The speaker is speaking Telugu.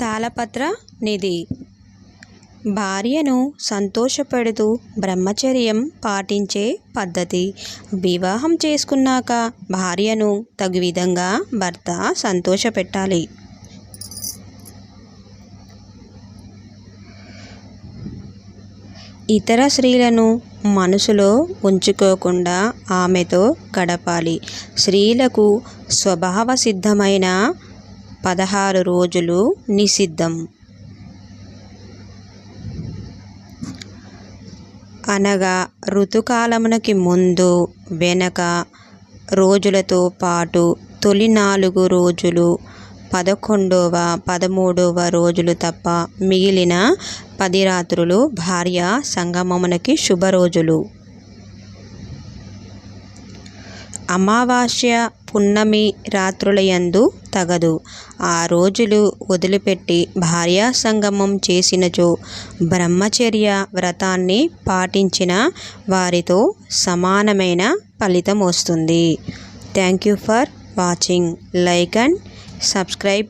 తాళపత్ర నిధి. భార్యను సంతోషపెడుతూ బ్రహ్మచర్యం పాటించే పద్ధతి. వివాహం చేసుకున్నాక భార్యను తగు విధంగా భర్త సంతోషపెట్టాలి. ఇతర స్త్రీలను మనసులో ఉంచుకోకుండా ఆమెతో గడపాలి. స్త్రీలకు స్వభావ సిద్ధమైన పదహారు రోజులు నిషిద్ధం. అనగా ఋతుకాలమునకి ముందు వెనక రోజులతో పాటు తొలి నాలుగు రోజులు పదకొండవ పదమూడవ రోజులు తప్ప మిగిలిన పది రాత్రులు భార్య సంగమమునకి శుభరోజులు. అమావాస్య పున్నమి రాత్రులయందు తగదు. ఆ రోజులు వదిలిపెట్టి భార్యా సంగమం చేసినచో బ్రహ్మచర్య వ్రతాన్ని పాటించిన వారితో సమానమైన ఫలితం వస్తుంది. Thank you for watching. Like and subscribe.